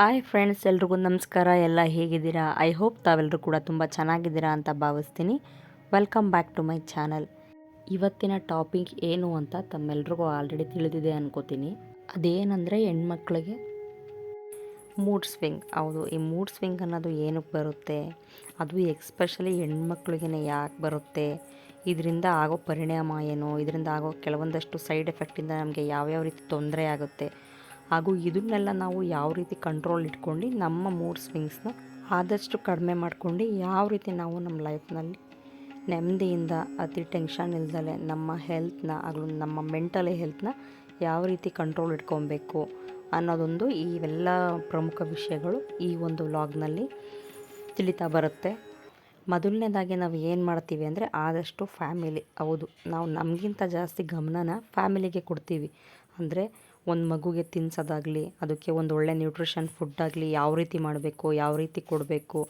Hi friends ಎಲ್ರಿಗೂ ನಮಸ್ಕಾರ. ಎಲ್ಲ ಹೇಗಿದ್ದೀರಾ? ಐ ಹೋಪ್ ತಾವೆಲ್ಲರೂ ಕೂಡ ತುಂಬ ಚೆನ್ನಾಗಿದ್ದೀರಾ ಅಂತ ಭಾವಿಸ್ತೀನಿ. Welcome back to my channel ಇವತ್ತಿನ ಟಾಪಿಕ್ ಏನು ಅಂತ ತಮ್ಮೆಲ್ರಿಗೂ ಆಲ್ರೆಡಿ ತಿಳಿದಿದೆ ಅನ್ಕೋತೀನಿ. ಅದೇನಂದರೆ ಹೆಣ್ಮಕ್ಳಿಗೆ ಮೂಡ್ ಸ್ವಿಂಗ್ ಹೌದು, ಈ ಮೂಡ್ ಸ್ವಿಂಗ್ ಅನ್ನೋದು ಏನಕ್ಕೆ ಬರುತ್ತೆ? ಅದು ಎಕ್ಸ್ಪೆಷಲಿ ಹೆಣ್ಮಕ್ಳಿಗೆ ಯಾಕೆ ಬರುತ್ತೆ? ಇದರಿಂದ ಆಗೋ ಪರಿಣಾಮ ಏನು? ಇದರಿಂದ ಆಗೋ ಕೆಲವೊಂದಷ್ಟು ಸೈಡ್ ಎಫೆಕ್ಟಿಂದ ನಮಗೆ ಯಾವ್ಯಾವ ರೀತಿ ತೊಂದರೆ ಆಗುತ್ತೆ? ಹಾಗೂ ಇದನ್ನೆಲ್ಲ ನಾವು ಯಾವ ರೀತಿ ಕಂಟ್ರೋಲ್ ಇಟ್ಕೊಂಡು ನಮ್ಮ ಮೂಡ್ ಸ್ವಿಂಗ್ಸ್ನ ಆದಷ್ಟು ಕಡಿಮೆ ಮಾಡ್ಕೊಂಡು ಯಾವ ರೀತಿ ನಾವು ನಮ್ಮ ಲೈಫ್ನಲ್ಲಿ ನೆಮ್ಮದಿಯಿಂದ ಅತಿ ಟೆನ್ಷನ್ ಇಲ್ದಲೆ ನಮ್ಮ ಹೆಲ್ತ್ನ ಹಾಗೂ ನಮ್ಮ ಮೆಂಟಲ್ ಹೆಲ್ತ್ನ ಯಾವ ರೀತಿ ಕಂಟ್ರೋಲ್ ಇಟ್ಕೊಬೇಕು ಅನ್ನೋದೊಂದು ಇವೆಲ್ಲ ಪ್ರಮುಖ ವಿಷಯಗಳು ಈ ಒಂದು ವ್ಲಾಗ್ನಲ್ಲಿ ತಿಳಿತಾ ಬರುತ್ತೆ. ಮೊದಲನೇದಾಗಿ ನಾವು ಏನು ಮಾಡ್ತೀವಿ ಅಂದರೆ ಆದಷ್ಟು ಫ್ಯಾಮಿಲಿ ಹೌದು, ನಾವು ನಮಗಿಂತ ಜಾಸ್ತಿ ಗಮನನ ಫ್ಯಾಮಿಲಿಗೆ ಕೊಡ್ತೀವಿ. ಅಂದರೆ ಒಂದು ಮಗುಗೆ ತಿನ್ಸೋದಾಗಲಿ, ಅದಕ್ಕೆ ಒಂದು ಒಳ್ಳೆ ನ್ಯೂಟ್ರಿಷನ್ ಫುಡ್ ಆಗಲಿ ಯಾವ ರೀತಿ ಮಾಡಬೇಕು, ಯಾವ ರೀತಿ ಕೊಡಬೇಕು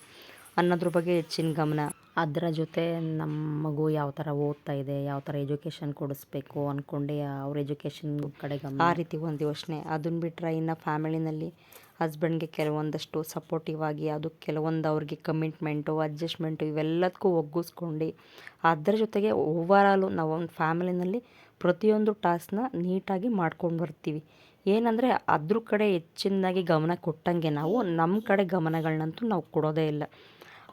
ಅನ್ನೋದ್ರ ಬಗ್ಗೆ ಹೆಚ್ಚಿನ ಗಮನ. ಅದರ ಜೊತೆ ನಮ್ಮ ಮಗು ಯಾವ ಥರ ಓದ್ತಾ ಇದೆ, ಯಾವ ಥರ ಎಜುಕೇಷನ್ ಕೊಡಿಸ್ಬೇಕು ಅಂದ್ಕೊಂಡು ಅವ್ರ ಎಜುಕೇಷನ್ ಕಡೆ ಗಮನ. ಆ ರೀತಿ ಒಂದು ಯೋಚನೆ. ಅದನ್ನ ಬಿಟ್ಟರೆ ಇನ್ನು ಫ್ಯಾಮಿಲಿನಲ್ಲಿ ಹಸ್ಬೆಂಡ್ಗೆ ಕೆಲವೊಂದಷ್ಟು ಸಪೋರ್ಟಿವ್ ಆಗಿ, ಅದು ಕೆಲವೊಂದು ಅವ್ರಿಗೆ ಕಮಿಟ್ಮೆಂಟು ಅಡ್ಜಸ್ಟ್ಮೆಂಟು ಇವೆಲ್ಲದಕ್ಕೂ ಒಗ್ಗಿಸ್ಕೊಂಡು, ಅದರ ಜೊತೆಗೆ ಓವರಾಲು ನಾವು ಒಂದು ಫ್ಯಾಮಿಲಿನಲ್ಲಿ ಪ್ರತಿಯೊಂದು ಟಾಸ್ಕ್ನ ನೀಟಾಗಿ ಮಾಡ್ಕೊಂಡು ಬರ್ತೀವಿ. ಏನಂದರೆ ಅದ್ರ ಕಡೆ ಹೆಚ್ಚಿನದಾಗಿ ಗಮನ ಕೊಟ್ಟಂಗೆ ನಾವು ನಮ್ಮ ಕಡೆ ಗಮನಗಳನ್ನಂತೂ ನಾವು ಕೊಡೋದೇ ಇಲ್ಲ.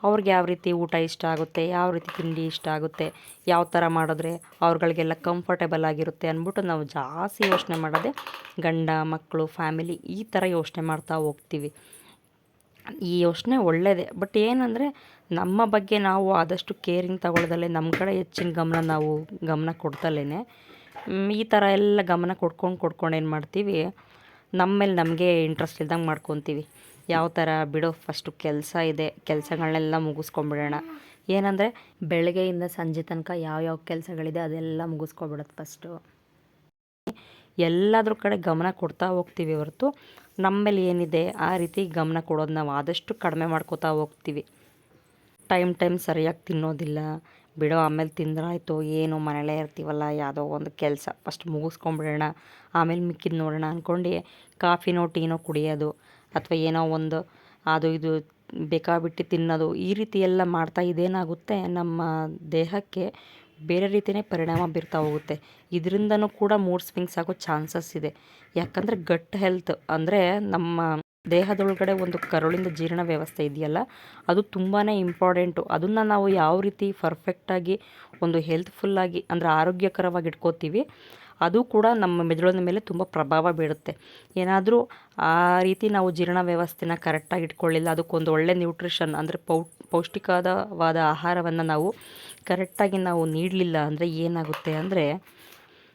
ಅವ್ರಿಗೆ ಯಾವ ರೀತಿ ಊಟ ಇಷ್ಟ ಆಗುತ್ತೆ, ಯಾವ ರೀತಿ ತಿಂಡಿ ಇಷ್ಟ ಆಗುತ್ತೆ, ಯಾವ ಥರ ಮಾಡಿದ್ರೆ ಅವ್ರುಗಳಿಗೆಲ್ಲ ಕಂಫರ್ಟೇಬಲ್ ಆಗಿರುತ್ತೆ ಅಂದ್ಬಿಟ್ಟು ನಾವು ಜಾಸ್ತಿ ಯೋಚನೆ ಮಾಡೋದೇ ಗಂಡ ಮಕ್ಕಳು ಫ್ಯಾಮಿಲಿ ಈ ಥರ ಯೋಚನೆ ಮಾಡ್ತಾ ಹೋಗ್ತೀವಿ. ಈ ಯೋಚನೆ ಒಳ್ಳೆಯದೇ ಬಟ್ ಏನಂದರೆ ನಮ್ಮ ಬಗ್ಗೆ ನಾವು ಆದಷ್ಟು ಕೇರಿಂಗ್ ತಗೊಳ್ಳೋದಲ್ಲೇ ನಮ್ಮ ಕಡೆ ಹೆಚ್ಚಿನ ಗಮನ ನಾವು ಗಮನ ಕೊಡ್ತಲೇ ಈ ಥರ ಎಲ್ಲ ಗಮನ ಕೊಡ್ಕೊಂಡು ಕೊಡ್ಕೊಂಡು ಏನು ಮಾಡ್ತೀವಿ ನಮ್ಮ ಮೇಲೆ ನಮಗೆ ಇಂಟ್ರೆಸ್ಟ್ ಇದ್ದಂಗೆ ಮಾಡ್ಕೊತೀವಿ. ಯಾವ ಥರ ಬಿಡೋ ಫಸ್ಟು ಕೆಲಸ ಇದೆ ಕೆಲಸಗಳನ್ನೆಲ್ಲ ಮುಗಿಸ್ಕೊಂಬಿಡೋಣ. ಏನಂದರೆ, ಬೆಳಗ್ಗೆಯಿಂದ ಸಂಜೆ ತನಕ ಯಾವ್ಯಾವ ಕೆಲಸಗಳಿದೆ ಅದೆಲ್ಲ ಮುಗಿಸ್ಕೊಬಿಡೋದು ಫಸ್ಟು ಎಲ್ಲದ್ರ ಕಡೆ ಗಮನ ಕೊಡ್ತಾ ಹೋಗ್ತೀವಿ ಹೊರತು ನಮ್ಮ ಮೇಲೆ ಏನಿದೆ ಆ ರೀತಿ ಗಮನ ಕೊಡೋದು ನಾವು ಆದಷ್ಟು ಕಡಿಮೆ ಮಾಡ್ಕೋತಾ ಹೋಗ್ತೀವಿ. ಟೈಮ್ ಟೈಮ್ ಸರಿಯಾಗಿ ತಿನ್ನೋದಿಲ್ಲ ಬಿಡೋ, ಆಮೇಲೆ ತಿಂದ್ರಾಯ್ತು, ಏನು ಮನೇಲೇ ಇರ್ತೀವಲ್ಲ, ಯಾವುದೋ ಒಂದು ಕೆಲಸ. ಫಸ್ಟ್ ಮುಗಿಸ್ಕೊಂಬಿಡೋಣ, ಆಮೇಲೆ ಮಿಕ್ಕಿದ್ದು ನೋಡೋಣ ಅಂದ್ಕೊಂಡು ಕಾಫಿನೋ, ಟೀನೋ ಕುಡಿಯೋದು, ಅಥವಾ ಏನೋ ಒಂದು ಅದು ಇದು ಬೇಕಾಬಿಟ್ಟು ತಿನ್ನೋದು, ಈ ರೀತಿ ಎಲ್ಲ ಮಾಡ್ತಾ ಇದೇನಾಗುತ್ತೆ, ನಮ್ಮ ದೇಹಕ್ಕೆ ಬೇರೆ ರೀತಿಯೇ ಪರಿಣಾಮ ಬೀರ್ತಾ ಹೋಗುತ್ತೆ. ಇದರಿಂದನೂ ಕೂಡ ಮೂಡ್ ಸ್ವಿಂಗ್ಸ್ ಆಗೋ ಚಾನ್ಸಸ್ ಇದೆ. ಯಾಕಂದರೆ ಗಟ್ ಹೆಲ್ತ್ ಅಂದರೆ ನಮ್ಮ ದೇಹದೊಳಗಡೆ ಒಂದು ಕರುಳಿಂದ ಜೀರ್ಣ ವ್ಯವಸ್ಥೆ ಇದೆಯಲ್ಲ, ಅದು ತುಂಬಾ ಇಂಪಾರ್ಟೆಂಟು ಅದನ್ನು ನಾವು ಯಾವ ರೀತಿ ಪರ್ಫೆಕ್ಟಾಗಿ ಒಂದು ಹೆಲ್ತ್ಫುಲ್ಲಾಗಿ ಅಂದರೆ ಆರೋಗ್ಯಕರವಾಗಿ ಇಟ್ಕೋತೀವಿ, ಅದು ಕೂಡ ನಮ್ಮ ಮೆದುಳಿನ ಮೇಲೆ ತುಂಬ ಪ್ರಭಾವ ಬೀರುತ್ತೆ. ಏನಾದರೂ ಆ ರೀತಿ ನಾವು ಜೀರ್ಣ ವ್ಯವಸ್ಥೆನ ಕರೆಕ್ಟಾಗಿ ಇಟ್ಕೊಳ್ಳಿಲ್ಲ ಅದಕ್ಕೊಂದು ಒಳ್ಳೆ ನ್ಯೂಟ್ರಿಷನ್ ಅಂದರೆ ಪೌ, ಪೌಷ್ಟಿಕವಾದ ಆಹಾರವನ್ನು ನಾವು ಕರೆಕ್ಟಾಗಿ ನಾವು ನೀಡಲಿಲ್ಲ ಅಂದರೆ ಏನಾಗುತ್ತೆ ಅಂದರೆ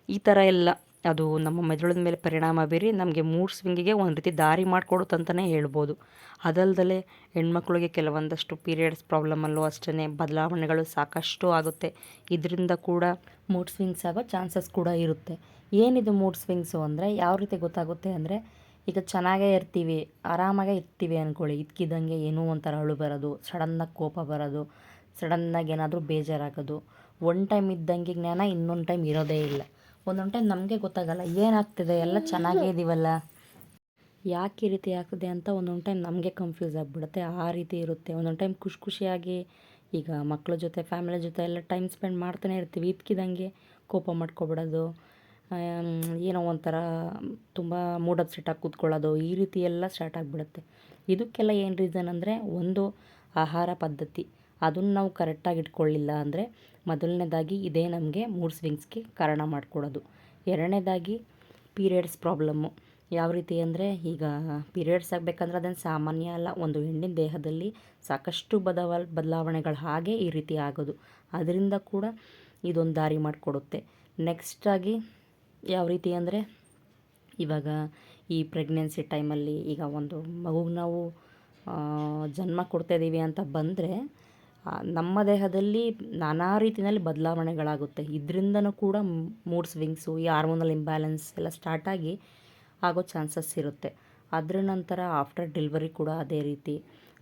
ಈ ಥರ ಎಲ್ಲ ಅದು ನಮ್ಮ ಮೆದುಳಿನ ಮೇಲೆ ಪರಿಣಾಮ ಬೀರಿ ನಮಗೆ ಮೂಡ್ ಸ್ವಿಂಗಿಗೆ ಒಂದು ರೀತಿ ದಾರಿ ಮಾಡಿಕೊಡುತ್ತಂತಲೇ ಹೇಳ್ಬೋದು. ಅದಲ್ಲದೆ ಹೆಣ್ಮಕ್ಳಿಗೆ ಕೆಲವೊಂದಷ್ಟು ಪೀರಿಯಡ್ಸ್ ಪ್ರಾಬ್ಲಮಲ್ಲೂ ಅಷ್ಟೇ ಬದಲಾವಣೆಗಳು ಸಾಕಷ್ಟು ಆಗುತ್ತೆ. ಇದರಿಂದ ಕೂಡ ಮೂಡ್ ಸ್ವಿಂಗ್ಸ್ ಆಗೋ ಚಾನ್ಸಸ್ ಕೂಡ ಇರುತ್ತೆ. ಏನಿದು ಮೂಡ್ ಸ್ವಿಂಗ್ಸು ಅಂದರೆ ಯಾವ ರೀತಿ ಗೊತ್ತಾಗುತ್ತೆ ಅಂದರೆ ಈಗ ಚೆನ್ನಾಗೇ ಇರ್ತೀವಿ, ಆರಾಮಾಗೇ ಇರ್ತೀವಿ ಅಂದ್ಕೊಳ್ಳಿ ಇದ್ಕಿದ್ದಂಗೆ ಏನೋ ಒಂಥರ ಅಳು ಬರೋದು, ಸಡನ್ನಾಗಿ ಕೋಪ ಬರೋದು, ಸಡನ್ನಾಗಿ ಏನಾದರೂ ಬೇಜಾರಾಗೋದು. ಒನ್ ಟೈಮ್ ಇದ್ದಂಗೆ ಜ್ಞಾನ ಇನ್ನೊಂದು ಟೈಮ್ ಇರೋದೇ ಇಲ್ಲ. ಒಂದೊಂದು ಟೈಮ್ ನಮಗೆ ಗೊತ್ತಾಗಲ್ಲ, ಏನಾಗ್ತಿದೆ, ಎಲ್ಲ ಚೆನ್ನಾಗೇ ಇದೀವಲ್ಲ. ಯಾಕೆ ಈ ರೀತಿ ಆಗ್ತದೆ ಅಂತ ಒಂದೊಂದು ಟೈಮ್ ನಮಗೆ ಕನ್ಫ್ಯೂಸ್ ಆಗಿಬಿಡುತ್ತೆ, ಆ ರೀತಿ ಇರುತ್ತೆ. ಒಂದೊಂದು ಟೈಮ್ ಖುಷಿ ಖುಷಿಯಾಗಿ ಈಗ ಮಕ್ಕಳ ಜೊತೆ ಫ್ಯಾಮಿಲಿ ಜೊತೆ ಎಲ್ಲ ಟೈಮ್ ಸ್ಪೆಂಡ್ ಮಾಡ್ತಾನೆ ಇರ್ತೀವಿ. ಇದ್ಕಿದಂಗೆ ಕೋಪ ಮಾಡ್ಕೊಬಿಡೋದು ಏನೋ ಒಂಥರ ತುಂಬ ಮೂಡ್ ಅಪ್ಸೆಟಾಗಿ ಕೂತ್ಕೊಳ್ಳೋದು, ಈ ರೀತಿ ಎಲ್ಲ ಸ್ಟಾರ್ಟ್ ಆಗಿಬಿಡುತ್ತೆ. ಇದಕ್ಕೆಲ್ಲ ಏನು ರೀಸನ್ ಅಂದರೆ ಒಂದು ಆಹಾರ ಪದ್ಧತಿ. ಅದನ್ನು ನಾವು ಕರೆಕ್ಟಾಗಿ ಇಟ್ಕೊಳ್ಳಿಲ್ಲ ಅಂದರೆ ಮೊದಲನೇದಾಗಿ ಇದೇ ನಮಗೆ ಮೂಡ್ ಸ್ವಿಂಗ್ಸ್ಗೆ ಕಾರಣ ಮಾಡಿಕೊಡೋದು. ಎರಡನೇದಾಗಿ ಪೀರಿಯಡ್ಸ್ ಪ್ರಾಬ್ಲಮ್ಮು. ಯಾವ ರೀತಿ ಅಂದರೆ ಈಗ ಪೀರಿಯಡ್ಸ್ ಆಗಬೇಕಂದ್ರೆ ಅದನ್ನು ಸಾಮಾನ್ಯ ಅಲ್ಲ, ಒಂದು ಹೆಣ್ಣಿನ ದೇಹದಲ್ಲಿ ಸಾಕಷ್ಟು ಬದವ ಬದಲಾವಣೆಗಳು ಹಾಗೆ ಈ ರೀತಿ ಆಗೋದು. ಅದರಿಂದ ಕೂಡ ಇದೊಂದು ದಾರಿ ಮಾಡಿಕೊಡುತ್ತೆ. ನೆಕ್ಸ್ಟಾಗಿ ಯಾವ ರೀತಿ ಅಂದರೆ ಇವಾಗ ಈ ಪ್ರೆಗ್ನೆನ್ಸಿ ಟೈಮಲ್ಲಿ ಈಗ ಒಂದು ಮಗುಗೆ ನಾವು ಜನ್ಮ ಕೊಡ್ತಾಯಿದ್ದೀವಿ ಅಂತ ಬಂದರೆ ನಮ್ಮ ದೇಹದಲ್ಲಿ ನಾನಾ ರೀತಿಯಲ್ಲಿ ಬದಲಾವಣೆಗಳಾಗುತ್ತೆ. ಇದರಿಂದನೂ ಕೂಡ ಮೂಡ್ ಸ್ವಿಂಗ್ಸು ಈ ಹಾರ್ಮೋನಲ್ ಇಂಬ್ಯಾಲೆನ್ಸ್ ಎಲ್ಲ ಸ್ಟಾರ್ಟಾಗಿ ಆಗೋ ಚಾನ್ಸಸ್ ಇರುತ್ತೆ. ಅದರ ನಂತರ ಆಫ್ಟರ್ ಡೆಲಿವರಿ ಕೂಡ ಅದೇ ರೀತಿ.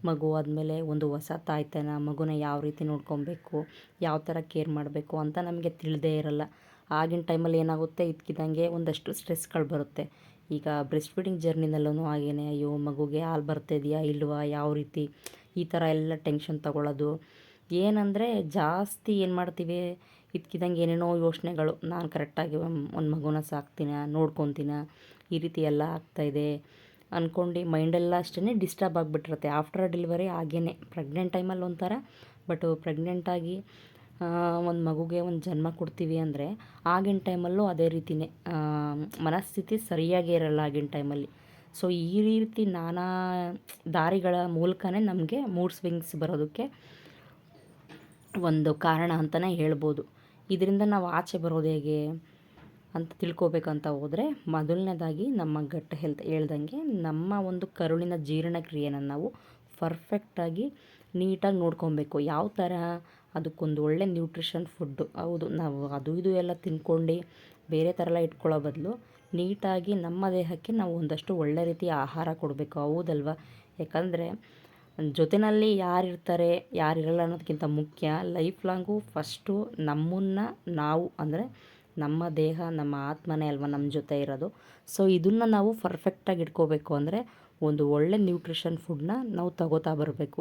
ಮಗು ಆದಮೇಲೆ ಒಂದು ಹೊಸ ತಾಯ್ತನ, ಮಗುನ ಯಾವ ರೀತಿ ನೋಡ್ಕೊಬೇಕು, ಯಾವ ಥರ ಕೇರ್ ಮಾಡಬೇಕು ಅಂತ ನಮಗೆ ತಿಳಿದೇ ಇರಲ್ಲ. ಆಗಿನ ಟೈಮಲ್ಲಿ ಏನಾಗುತ್ತೆ? ಇದ್ಕಿದ್ದಂಗೆ ಒಂದಷ್ಟು ಸ್ಟ್ರೆಸ್ಗಳು ಬರುತ್ತೆ. ಈಗ ಬ್ರೆಸ್ಟ್ ಫೀಡಿಂಗ್ ಜರ್ನಿನಲ್ಲೂ ಹಾಗೇನೆ. ಅಯ್ಯೋ, ಮಗುಗೆ ಹಾಲು ಬರ್ತಿದೆಯಾ, ಇಲ್ವಾ, ಯಾವ ರೀತಿ? ಈ ಥರ ಎಲ್ಲ ಟೆನ್ಷನ್ ತಗೊಳ್ಳೋದು. ಏನಂದರೆ ಜಾಸ್ತಿ ಏನು ಮಾಡ್ತೀವಿ? ಇದ್ಕಿದಂಗೆ ಏನೇನೋ ಯೋಚನೆಗಳು. ನಾನು ಕರೆಕ್ಟಾಗಿ ಒಂದು ಮಗುನ ಸಾಕ್ತೀನ, ನೋಡ್ಕೊತೀನ, ಈ ರೀತಿ ಎಲ್ಲ ಆಗ್ತಾಯಿದೆ ಅಂದ್ಕೊಂಡು ಮೈಂಡೆಲ್ಲ ಅಷ್ಟೇ ಡಿಸ್ಟರ್ಬ್ ಆಗಿಬಿಟ್ಟಿರುತ್ತೆ. ಆಫ್ಟರ್ ಡೆಲಿವರಿ ಹಾಗೇ ಪ್ರೆಗ್ನೆಂಟ್ ಟೈಮಲ್ಲಿ ಒಂಥರ. ಬಟ್ ಪ್ರೆಗ್ನೆಂಟಾಗಿ ಒಂದು ಮಗುಗೆ ಒಂದು ಜನ್ಮ ಕೊಡ್ತೀವಿ ಅಂದರೆ ಆಗಿನ ಟೈಮಲ್ಲೂ ಅದೇ ರೀತಿಯೇ ಮನಸ್ಥಿತಿ ಸರಿಯಾಗೇ ಇರಲ್ಲ ಆಗಿನ ಟೈಮಲ್ಲಿ ಸೊ ಈ ರೀತಿ ನಾನಾ ದಾರಿಗಳ ಮೂಲಕನೇ ನಮಗೆ ಮೂಡ್ ಸ್ವಿಂಗ್ಸ್ ಬರೋದಕ್ಕೆ ಒಂದು ಕಾರಣ ಅಂತಲೇ ಹೇಳ್ಬೋದು. ಇದರಿಂದ ನಾವು ಆಚೆ ಬರೋದು ಹೇಗೆ ಅಂತ ತಿಳ್ಕೊಬೇಕಂತ ಹೋದರೆ ಮೊದಲನೇದಾಗಿ ನಮ್ಮ ಗಟ್ ಹೆಲ್ತ್ ಹೇಳ್ದಂಗೆ ನಮ್ಮ ಒಂದು ಕರುಳಿನ ಜೀರ್ಣಕ್ರಿಯೆನ ನಾವು ಪರ್ಫೆಕ್ಟಾಗಿ ನೀಟಾಗಿ ನೋಡ್ಕೊಬೇಕು. ಯಾವ ಥರ ಅದಕ್ಕೊಂದು ಒಳ್ಳೆ ನ್ಯೂಟ್ರಿಷನ್ ಫುಡ್ಡು ಹೌದು, ನಾವು ಅದು ಇದು ಎಲ್ಲ ತಿನ್ಕೊಂಡು ಬೇರೆ ಥರ ಎಲ್ಲ ಇಟ್ಕೊಳ್ಳೋ ಬದಲು ನೀಟಾಗಿ ನಮ್ಮ ದೇಹಕ್ಕೆ ನಾವು ಒಂದಷ್ಟು ಒಳ್ಳೆ ರೀತಿಯ ಆಹಾರ ಕೊಡಬೇಕು. ಹೌದಲ್ವ? ಯಾಕಂದರೆ ಜೊತೆಯಲ್ಲಿ ಯಾರಿರ್ತಾರೆ, ಯಾರಿರಲ್ಲ ಅನ್ನೋದಕ್ಕಿಂತ ಮುಖ್ಯ ಲೈಫ್ ಲಾಂಗು ಫಸ್ಟು ನಮ್ಮನ್ನು ನಾವು, ಅಂದರೆ ನಮ್ಮ ದೇಹ, ನಮ್ಮ ಆತ್ಮನೇ ಅಲ್ವ ನಮ್ಮ ಜೊತೆ ಇರೋದು. ಸೊ ಇದನ್ನು ನಾವು ಪರ್ಫೆಕ್ಟಾಗಿ ಇಟ್ಕೋಬೇಕು ಅಂದರೆ ಒಂದು ಒಳ್ಳೆ ನ್ಯೂಟ್ರಿಷನ್ ಫುಡ್ನ ನಾವು ತಗೋತಾ ಬರಬೇಕು.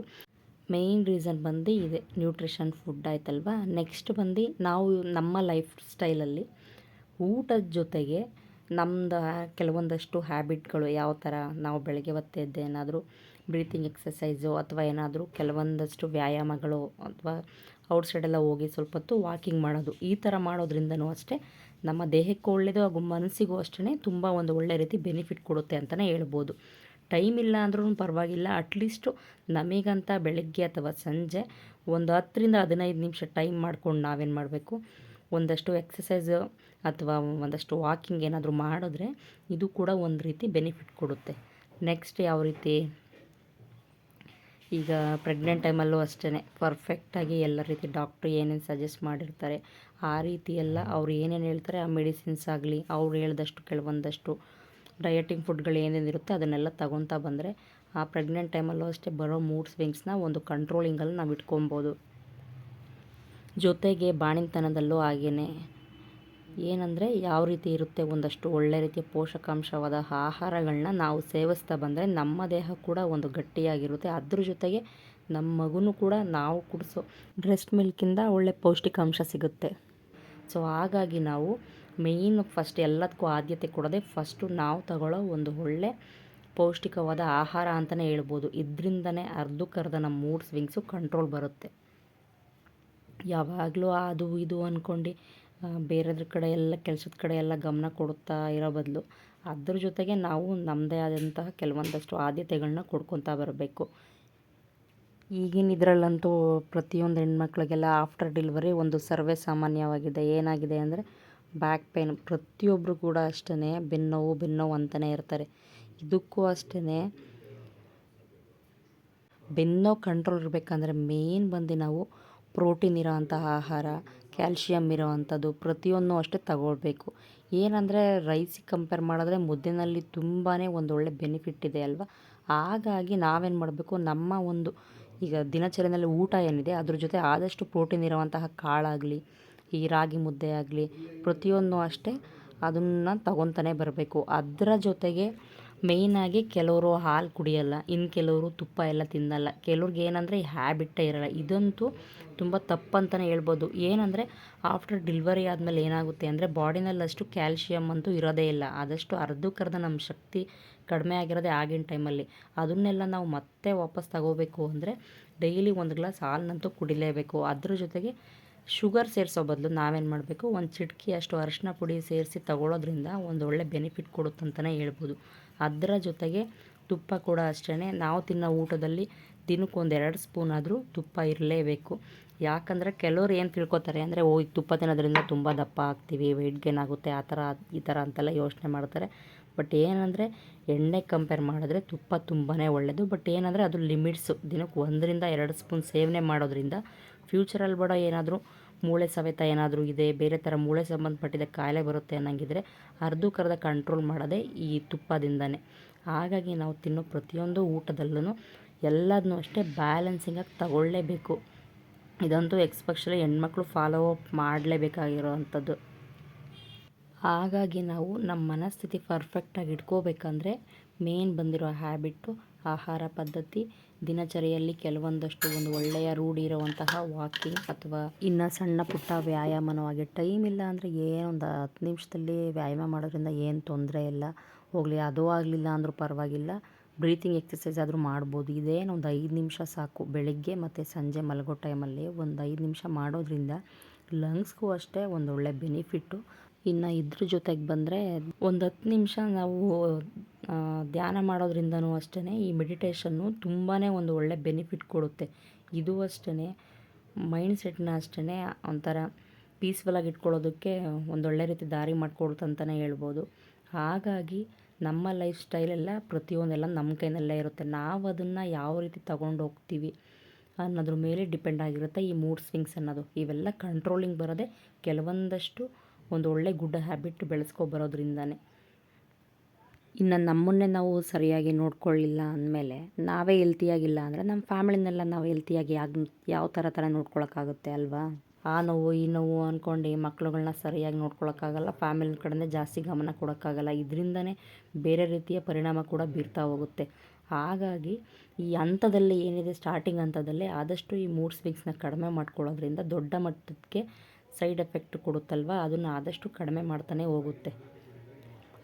ಮೇಯ್ನ್ ರೀಸನ್ ಬಂದು ಇದೆ ನ್ಯೂಟ್ರಿಷನ್ ಫುಡ್ ಆಯ್ತಲ್ವ? ನೆಕ್ಸ್ಟ್ ಬಂದು ನಾವು ನಮ್ಮ ಲೈಫ್ ಸ್ಟೈಲಲ್ಲಿ ಊಟದ ಜೊತೆಗೆ ನಮ್ಮದು ಕೆಲವೊಂದಷ್ಟು ಹ್ಯಾಬಿಟ್ಗಳು ಯಾವ ಥರ ನಾವು ಬೆಳಗ್ಗೆ ಹೊತ್ತು ಏನಾದರೂ ಬ್ರೀತಿಂಗ್ ಎಕ್ಸಸೈಸು ಅಥವಾ ಏನಾದರೂ ಕೆಲವೊಂದಷ್ಟು ವ್ಯಾಯಾಮಗಳು ಅಥವಾ ಔಟ್ಸೈಡೆಲ್ಲ ಹೋಗಿ ಸ್ವಲ್ಪ ಹೊತ್ತು ವಾಕಿಂಗ್ ಮಾಡೋದು. ಈ ಥರ ಮಾಡೋದ್ರಿಂದನೂ ಅಷ್ಟೇ ನಮ್ಮ ದೇಹಕ್ಕೂ ಒಳ್ಳೆಯದು ಹಾಗೂ ಮನಸ್ಸಿಗೂ ಅಷ್ಟೇ ತುಂಬ ಒಂದು ಒಳ್ಳೆ ರೀತಿ ಬೆನಿಫಿಟ್ ಕೊಡುತ್ತೆ ಅಂತಲೇ ಹೇಳ್ಬೋದು. ಟೈಮ್ ಇಲ್ಲ ಅಂದ್ರೂ ಪರವಾಗಿಲ್ಲ ಅಟ್ಲೀಸ್ಟು ನಮಗಂತ ಬೆಳಗ್ಗೆ ಅಥವಾ ಸಂಜೆ ಒಂದು ಹತ್ತರಿಂದ ಹದಿನೈದು ನಿಮಿಷ ಟೈಮ್ ಮಾಡ್ಕೊಂಡು ನಾವೇನು ಮಾಡಬೇಕು? ಒಂದಷ್ಟು ಎಕ್ಸಸೈಸು ಅಥವಾ ಒಂದಷ್ಟು ವಾಕಿಂಗ್ ಏನಾದರೂ ಮಾಡಿದ್ರೆ ಇದು ಕೂಡ ಒಂದು ರೀತಿ ಬೆನಿಫಿಟ್ ಕೊಡುತ್ತೆ. ನೆಕ್ಸ್ಟ್ ಯಾವ ರೀತಿ? ಈಗ ಪ್ರೆಗ್ನೆಂಟ್ ಟೈಮಲ್ಲೂ ಅಷ್ಟೇ ಪರ್ಫೆಕ್ಟಾಗಿ ಎಲ್ಲ ರೀತಿ ಡಾಕ್ಟ್ರು ಏನೇನು ಸಜೆಸ್ಟ್ ಮಾಡಿರ್ತಾರೆ, ಆ ರೀತಿ ಎಲ್ಲ ಅವ್ರು ಏನೇನು ಹೇಳ್ತಾರೆ, ಆ ಮೆಡಿಸಿನ್ಸ್ ಆಗಲಿ, ಅವ್ರು ಹೇಳ್ದಷ್ಟು ಕೆಲವೊಂದಷ್ಟು ಡಯಟಿಂಗ್ ಫುಡ್ಗಳು ಏನೇನಿರುತ್ತೆ ಅದನ್ನೆಲ್ಲ ತಗೊತಾ ಬಂದರೆ ಆ ಪ್ರೆಗ್ನೆಂಟ್ ಟೈಮಲ್ಲೂ ಅಷ್ಟೇ ಬರೋ ಮೂಡ್ ಸ್ವಿಂಗ್ಸ್ನ ಒಂದು ಕಂಟ್ರೋಲಿಂಗಲ್ಲಿ ನಾವು ಇಟ್ಕೊಬೋದು. ಜೊತೆಗೆ ಬಾಣಿಂತನದಲ್ಲೂ ಹಾಗೇ ಏನಂದರೆ ಯಾವ ರೀತಿ ಇರುತ್ತೆ ಒಂದಷ್ಟು ಒಳ್ಳೆ ರೀತಿಯ ಪೋಷಕಾಂಶವಾದ ಆಹಾರಗಳನ್ನ ನಾವು ಸೇವಿಸ್ತಾ ಬಂದರೆ ನಮ್ಮ ದೇಹ ಕೂಡ ಒಂದು ಗಟ್ಟಿಯಾಗಿರುತ್ತೆ. ಅದ್ರ ಜೊತೆಗೆ ನಮ್ಮ ಮಗುನೂ ಕೂಡ ನಾವು ಕುಡಿಸೋ ಬ್ರೆಸ್ಟ್ ಮಿಲ್ಕಿಂದ ಒಳ್ಳೆ ಪೌಷ್ಟಿಕಾಂಶ ಸಿಗುತ್ತೆ. ಸೊ ಹಾಗಾಗಿ ನಾವು ಮೇಯ್ನ್ ಫಸ್ಟ್ ಎಲ್ಲದಕ್ಕೂ ಆದ್ಯತೆ ಕೊಡದೆ ಫಸ್ಟು ನಾವು ತಗೊಳ್ಳೋ ಒಂದು ಒಳ್ಳೆ ಪೌಷ್ಟಿಕವಾದ ಆಹಾರ ಅಂತಲೇ ಹೇಳ್ಬೋದು. ಇದರಿಂದನೇ ಅರ್ಧಕ್ಕರ್ಧ ನಮ್ಮ ಮೂಡ್ ಸ್ವಿಂಗ್ಸು ಕಂಟ್ರೋಲ್ ಬರುತ್ತೆ. ಯಾವಾಗಲೂ ಅದು ಇದು ಅಂದ್ಕೊಂಡು ಬೇರೆದ್ರ ಕಡೆ ಎಲ್ಲ, ಕೆಲಸದ ಕಡೆ ಎಲ್ಲ ಗಮನ ಕೊಡುತ್ತಾ ಇರೋ ಬದಲು ಅದ್ರ ಜೊತೆಗೆ ನಾವು ನಮ್ಮದೇ ಆದಂತಹ ಕೆಲವೊಂದಷ್ಟು ಆದ್ಯತೆಗಳನ್ನ ಕೊಡ್ಕೊತಾ ಬರಬೇಕು. ಈಗಿನ ಇದರಲ್ಲಂತೂ ಪ್ರತಿಯೊಂದು ಹೆಣ್ಮಕ್ಳಿಗೆಲ್ಲ ಆಫ್ಟರ್ ಡೆಲಿವರಿ ಒಂದು ಸರ್ವೇ ಸಾಮಾನ್ಯವಾಗಿದೆ. ಏನಾಗಿದೆ ಅಂದರೆ ಬ್ಯಾಕ್ ಪೇನ್ ಪ್ರತಿಯೊಬ್ಬರು ಕೂಡ ಅಷ್ಟೇ ಬೆನ್ನೋವು ಬೆನ್ನೋವು ಅಂತಲೇ ಇರ್ತಾರೆ. ಇದಕ್ಕೂ ಅಷ್ಟೇ ಬೆನ್ನೋ ಕಂಟ್ರೋಲ್ ಇರಬೇಕಂದ್ರೆ ಮೇಯ್ನ್ ಬಂದು ನಾವು ಪ್ರೋಟೀನ್ ಇರೋವಂತಹ ಆಹಾರ ಕ್ಯಾಲ್ಶಿಯಮ್ ಇರೋವಂಥದ್ದು ಪ್ರತಿಯೊಂದು ಅಷ್ಟೇ ತಗೊಳ್ಬೇಕು. ಏನಂದರೆ ರೈಸಿಗೆ ಕಂಪೇರ್ ಮಾಡಿದ್ರೆ ಮುದ್ದೆನಲ್ಲಿ ತುಂಬಾ ಒಂದೊಳ್ಳೆ ಬೆನಿಫಿಟ್ ಇದೆ ಅಲ್ವಾ? ಹಾಗಾಗಿ ನಾವೇನು ಮಾಡಬೇಕು, ನಮ್ಮ ಒಂದು ಈಗ ದಿನಚರಿಯಲ್ಲಿ ಊಟ ಏನಿದೆ, ಅದ್ರ ಜೊತೆ ಆದಷ್ಟು ಪ್ರೋಟೀನ್ ಇರುವಂತಹ ಕಾಳಾಗಲಿ, ಈ ರಾಗಿ ಮುದ್ದೆ ಆಗಲಿ ಪ್ರತಿಯೊಂದು ಅಷ್ಟೇ ಅದನ್ನು ತಗೊತಾನೆ ಬರಬೇಕು. ಅದರ ಜೊತೆಗೆ ಮೇಯ್ನಾಗಿ ಕೆಲವರು ಹಾಲು ಕುಡಿಯಲ್ಲ ಇನ್ನು ಕೆಲವರು ತುಪ್ಪ ಎಲ್ಲ ತಿನ್ನಲ್ಲ. ಕೆಲವ್ರಿಗೆ ಏನಂದರೆ ಈ ಹ್ಯಾಬಿಟ್ಟೇ ಇರೋಲ್ಲ. ಇದಂತೂ ತುಂಬ ತಪ್ಪಂತಲೇ ಹೇಳ್ಬೋದು. ಏನಂದರೆ ಆಫ್ಟರ್ ಡಿಲ್ವರಿ ಆದಮೇಲೆ ಏನಾಗುತ್ತೆ ಅಂದರೆ ಬಾಡಿನಲ್ಲಿ ಅಷ್ಟು ಕ್ಯಾಲ್ಶಿಯಮ್ ಅಂತೂ ಇರೋದೇ ಇಲ್ಲ. ಆದಷ್ಟು ಅರ್ಧಕ್ಕರ್ಧ ನಮ್ಮ ಶಕ್ತಿ ಕಡಿಮೆ ಆಗಿರೋದೇ ಆಗಿನ ಟೈಮಲ್ಲಿ ಅದನ್ನೆಲ್ಲ ನಾವು ಮತ್ತೆ ವಾಪಸ್ ತಗೋಬೇಕು ಅಂದರೆ ಡೈಲಿ ಒಂದು ಗ್ಲಾಸ್ ಹಾಲನ್ನಂತೂ ಕುಡಿಲೇಬೇಕು. ಅದ್ರ ಜೊತೆಗೆ ಶುಗರ್ ಸೇರಿಸೋ ಬದಲು ನಾವೇನು ಮಾಡಬೇಕು? ಒಂದು ಚಿಟಕಿ ಅಷ್ಟು ಅರಿಶಿನ ಪುಡಿ ಸೇರಿಸಿ ತಗೊಳ್ಳೋದ್ರಿಂದ ಒಂದು ಒಳ್ಳೆ ಬೆನಿಫಿಟ್ ಕೊಡುತ್ತಂತಲೇ ಹೇಳ್ಬೋದು. ಅದರ ಜೊತೆಗೆ ತುಪ್ಪ ಕೂಡ ಅಷ್ಟೇ ನಾವು ತಿನ್ನೋ ಊಟದಲ್ಲಿ ದಿನಕ್ಕೊಂದು ಎರಡು ಸ್ಪೂನ್ ಆದರೂ ತುಪ್ಪ ಇರಲೇಬೇಕು. ಯಾಕಂದರೆ ಕೆಲವ್ರು ಏನು ತಿಳ್ಕೊತಾರೆ ಅಂದರೆ, ಓ ಈಗ ತುಪ್ಪ ತಿನ್ನೋದ್ರಿಂದ ತುಂಬ ದಪ್ಪ ಆಗ್ತೀವಿ ವೆಯ್ಟ್ ಗೇನ್ ಆಗುತ್ತೆ, ಆ ಥರ, ಈ ಥರ ಅಂತೆಲ್ಲ ಯೋಚನೆ ಮಾಡ್ತಾರೆ. ಬಟ್ ಏನಂದರೆ, ಎಣ್ಣೆ ಕಂಪೇರ್ ಮಾಡಿದ್ರೆ ತುಪ್ಪ ತುಂಬಾ ಒಳ್ಳೆಯದು ಬಟ್ ಏನಂದರೆ, ಅದು ಲಿಮಿಟ್ಸು ದಿನಕ್ಕೆ ಒಂದರಿಂದ ಎರಡು ಸ್ಪೂನ್ ಸೇವನೆ ಮಾಡೋದ್ರಿಂದ ಫ್ಯೂಚರಲ್ಲಿ ಬೇಡ ಏನಾದರೂ ಮೂಳೆ ಸವೆತ ಏನಾದರೂ ಇದೆ, ಬೇರೆ ಥರ ಮೂಳೆ ಸಂಬಂಧಪಟ್ಟಿದ ಕಾಯಿಲೆ ಬರುತ್ತೆ ಅನ್ನಂಗಿದ್ರೆ ಅರ್ಧಕ್ಕರ್ಧ ಕಂಟ್ರೋಲ್ ಮಾಡೋದೇ ಈ ತುಪ್ಪದಿಂದನೇ. ಹಾಗಾಗಿ ನಾವು ತಿನ್ನೋ ಪ್ರತಿಯೊಂದು ಊಟದಲ್ಲೂ ಎಲ್ಲದನ್ನು ಅಷ್ಟೇ ಬ್ಯಾಲೆನ್ಸಿಂಗಾಗಿ ತಗೊಳ್ಳೇಬೇಕು. ಇದಂತೂ ಎಕ್ಸ್ಪೆಷಲಿ ಹೆಣ್ಮಕ್ಳು ಫಾಲೋ ಅಪ್ ಮಾಡಲೇಬೇಕಾಗಿರೋ ಅಂಥದ್ದು ಹಾಗಾಗಿ ನಾವು ನಮ್ಮ ಮನಸ್ಥಿತಿ ಪರ್ಫೆಕ್ಟಾಗಿ ಇಟ್ಕೋಬೇಕಂದ್ರೆ ಮೇನ್ ಬಂದಿರೋ ಹ್ಯಾಬಿಟ್ಟು ಆಹಾರ ಪದ್ಧತಿ ದಿನಚರಿಯಲ್ಲಿ ಕೆಲವೊಂದಷ್ಟು ಒಂದು ಒಳ್ಳೆಯ ರೂಢಿ ಇರುವಂತಹ ವಾಕಿಂಗ್ ಅಥವಾ ಇನ್ನ ಸಣ್ಣ ಪುಟ್ಟ ವ್ಯಾಯಾಮವಾಗಿ ಹಾಗೆ ಟೈಮ್ ಇಲ್ಲ ಅಂದರೆ ಏನೊಂದು ಹತ್ತು ನಿಮಿಷದಲ್ಲಿ ವ್ಯಾಯಾಮ ಮಾಡೋದ್ರಿಂದ ಏನು ತೊಂದರೆ ಇಲ್ಲ. ಹೋಗಲಿ, ಅದು ಆಗಲಿಲ್ಲ ಅಂದರೂ ಪರವಾಗಿಲ್ಲ. ಬ್ರೀತಿಂಗ್ ಎಕ್ಸಸೈಸ್ ಆದರೂ ಮಾಡ್ಬೋದು. ಇದೇನು ಒಂದು ಐದು ನಿಮಿಷ ಸಾಕು. ಬೆಳಗ್ಗೆ ಮತ್ತು ಸಂಜೆ ಮಲಗೋ ಟೈಮಲ್ಲಿ ಒಂದು ಐದು ನಿಮಿಷ ಮಾಡೋದ್ರಿಂದ ಲಂಗ್ಸ್ಗೂ ಅಷ್ಟೇ ಒಂದು ಒಳ್ಳೆ ಬೆನಿಫಿಟ್ಟು. ಇನ್ನು ಇದ್ರ ಜೊತೆಗೆ ಬಂದರೆ ಒಂದು ಹತ್ತು ನಿಮಿಷ ನಾವು ಧ್ಯಾನ ಮಾಡೋದ್ರಿಂದನೂ ಅಷ್ಟೇ ಈ ಮೆಡಿಟೇಷನ್ನು ತುಂಬಾ ಒಂದು ಒಳ್ಳೆ ಬೆನಿಫಿಟ್ ಕೊಡುತ್ತೆ. ಇದು ಅಷ್ಟೇ ಮೈಂಡ್ ಸೆಟ್ನ ಅಷ್ಟೇ ಒಂಥರ ಪೀಸ್ಫುಲ್ಲಾಗಿ ಇಟ್ಕೊಳ್ಳೋದಕ್ಕೆ ಒಂದೊಳ್ಳೆ ರೀತಿ ದಾರಿ ಮಾಡಿಕೊಡುತ್ತಂತಲೇ ಹೇಳ್ಬೋದು. ಹಾಗಾಗಿ ನಮ್ಮ ಲೈಫ್ ಸ್ಟೈಲೆಲ್ಲ ಪ್ರತಿಯೊಂದೆಲ್ಲ ನಮ್ಮ ಕೈನಲ್ಲೇ ಇರುತ್ತೆ. ನಾವು ಅದನ್ನು ಯಾವ ರೀತಿ ತಗೊಂಡು ಹೋಗ್ತೀವಿ ಅನ್ನೋದ್ರ ಮೇಲೆ ಡಿಪೆಂಡ್ ಆಗಿರುತ್ತೆ ಈ ಮೂಡ್ ಸ್ವಿಂಗ್ಸ್ ಅನ್ನೋದು. ಇವೆಲ್ಲ ಕಂಟ್ರೋಲಿಂಗ್ ಬರೋದೇ ಕೆಲವೊಂದಷ್ಟು ಒಂದು ಒಳ್ಳೆ ಗುಡ್ ಹ್ಯಾಬಿಟ್ ಬೆಳೆಸ್ಕೊ ಬರೋದ್ರಿಂದನೇ. ಇನ್ನು ನಮ್ಮನ್ನೇ ನಾವು ಸರಿಯಾಗಿ ನೋಡ್ಕೊಳ್ಳಿಲ್ಲ ಅಂದಮೇಲೆ ನಾವೇ ಹೆಲ್ತಿಯಾಗಿಲ್ಲ ಅಂದರೆ ನಮ್ಮ ಫ್ಯಾಮಿಲಿನೆಲ್ಲ ನಾವು ಹೆಲ್ತಿಯಾಗಿ ಯಾಕೆ ಯಾವ ಥರ ಥರ ನೋಡ್ಕೊಳಕ್ಕಾಗುತ್ತೆ ಅಲ್ವಾ? ಆ ನೋವು, ಈ ನೋವು ಅಂದ್ಕೊಂಡು ಮಕ್ಳುಗಳ್ನ ಸರಿಯಾಗಿ ನೋಡ್ಕೊಳಕ್ಕಾಗಲ್ಲ ಫ್ಯಾಮಿಲಿ ಕಡೆನೇ ಜಾಸ್ತಿ ಗಮನ ಕೊಡೋಕ್ಕಾಗಲ್ಲ. ಇದರಿಂದನೇ ಬೇರೆ ರೀತಿಯ ಪರಿಣಾಮ ಕೂಡ ಬೀರ್ತಾ ಹೋಗುತ್ತೆ. ಹಾಗಾಗಿ ಈ ಹಂತದಲ್ಲಿ ಏನಿದೆ ಸ್ಟಾರ್ಟಿಂಗ್ ಹಂತದಲ್ಲೇ ಆದಷ್ಟು ಈ ಮೂಡ್ ಸ್ವಿಂಗ್ಸ್ನ ಕಡಿಮೆ ಮಾಡ್ಕೊಳ್ಳೋದ್ರಿಂದ ದೊಡ್ಡ ಮಟ್ಟಕ್ಕೆ ಸೈಡ್ ಎಫೆಕ್ಟ್ ಕೊಡುತ್ತಲ್ವ? ಅದನ್ನು ಆದಷ್ಟು ಕಡಿಮೆ ಮಾಡ್ತಾನೆ ಹೋಗುತ್ತೆ.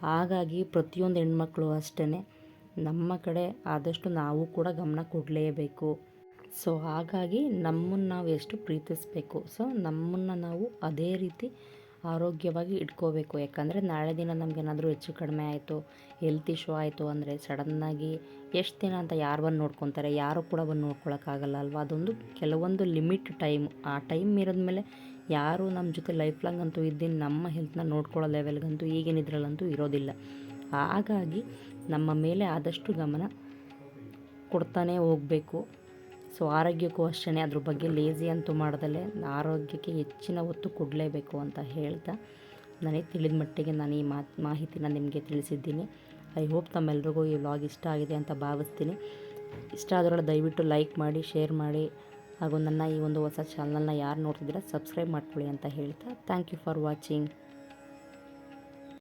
ಹಾಗಾಗಿ ಪ್ರತಿಯೊಂದು ಹೆಣ್ಮಕ್ಳು ಅಷ್ಟೇ ನಮ್ಮ ಕಡೆ ಆದಷ್ಟು ನಾವು ಕೂಡ ಗಮನ ಕೊಡಲೇಬೇಕು. ಸೊ ಹಾಗಾಗಿ ನಮ್ಮನ್ನು ನಾವು ಎಷ್ಟು ಪ್ರೀತಿಸಬೇಕು? ಸೊ ನಮ್ಮನ್ನು ನಾವು ಅದೇ ರೀತಿ ಆರೋಗ್ಯವಾಗಿ ಇಟ್ಕೋಬೇಕು. ಯಾಕಂದರೆ ನಾಳೆ ದಿನ ನಮಗೇನಾದರೂ ಹೆಚ್ಚು ಕಡಿಮೆ ಆಯಿತು ಹೆಲ್ತ್ ಇಶ್ಯೂ ಆಯಿತು ಅಂದರೆ ಸಡನ್ನಾಗಿ ಎಷ್ಟು ದಿನ ಅಂತ ಯಾರು ಬಂದು ನೋಡ್ಕೊತಾರೆ? ಯಾರು ಕೂಡ ಬಂದು ನೋಡ್ಕೊಳಕ್ಕಾಗಲ್ಲ ಅಲ್ವಾ? ಅದೊಂದು ಕೆಲವೊಂದು ಲಿಮಿಟ್ ಟೈಮ್ ಆ ಟೈಮ್ ಮೀರಿದ್ಮೇಲೆ ಯಾರು ನಮ್ಮ ಜೊತೆ ಲೈಫ್ ಲಾಂಗ್ ಅಂತೂ ಇದ್ದೀನಿ ನಮ್ಮ ಹೆಲ್ತ್ನ ನೋಡ್ಕೊಳ್ಳೋ ಲೆವೆಲ್ಗಂತೂ ಈಗಿನ ಇದರಲ್ಲಂತೂ ಇರೋದಿಲ್ಲ. ಹಾಗಾಗಿ ನಮ್ಮ ಮೇಲೆ ಆದಷ್ಟು ಗಮನ ಕೊಡ್ತಾನೆ ಹೋಗಬೇಕು. ಸೊ ಆರೋಗ್ಯಕ್ಕೂ ಅಷ್ಟೇ ಅದ್ರ ಬಗ್ಗೆ ಲೇಜಿ ಅಂತೂ ಮಾಡ್ದಲೇ ಆರೋಗ್ಯಕ್ಕೆ ಹೆಚ್ಚಿನ ಒತ್ತು ಕೊಡಲೇಬೇಕು ಅಂತ ಹೇಳ್ತಾ ನನಗೆ ತಿಳಿದ ಮಟ್ಟಿಗೆ ನಾನು ಈ ಮಾತು, ಮಾಹಿತಿನ ನಿಮಗೆ ತಿಳಿಸಿದ್ದೀನಿ. ಐ ಹೋಪ್ ತಮ್ಮೆಲ್ರಿಗೂ ಈ ವ್ಲಾಗ್ ಇಷ್ಟ ಆಗಿದೆ ಅಂತ ಭಾವಿಸ್ತೀನಿ. ಇಷ್ಟ ಆದ್ರೊಳಗೆ ದಯವಿಟ್ಟು ಲೈಕ್ ಮಾಡಿ ಶೇರ್ ಮಾಡಿ. ಹಾಗೂ ನನ್ನ ಈ ಒಂದು ಹೊಸ ಚಾನಲ್ನ ಯಾರು ನೋಡ್ತಿದ್ದೀರಾ ಸಬ್ಸ್ಕ್ರೈಬ್ ಮಾಡ್ಕೊಳ್ಳಿ ಅಂತ ಹೇಳ್ತಾ ಥ್ಯಾಂಕ್ ಯು ಫಾರ್ ವಾಚಿಂಗ್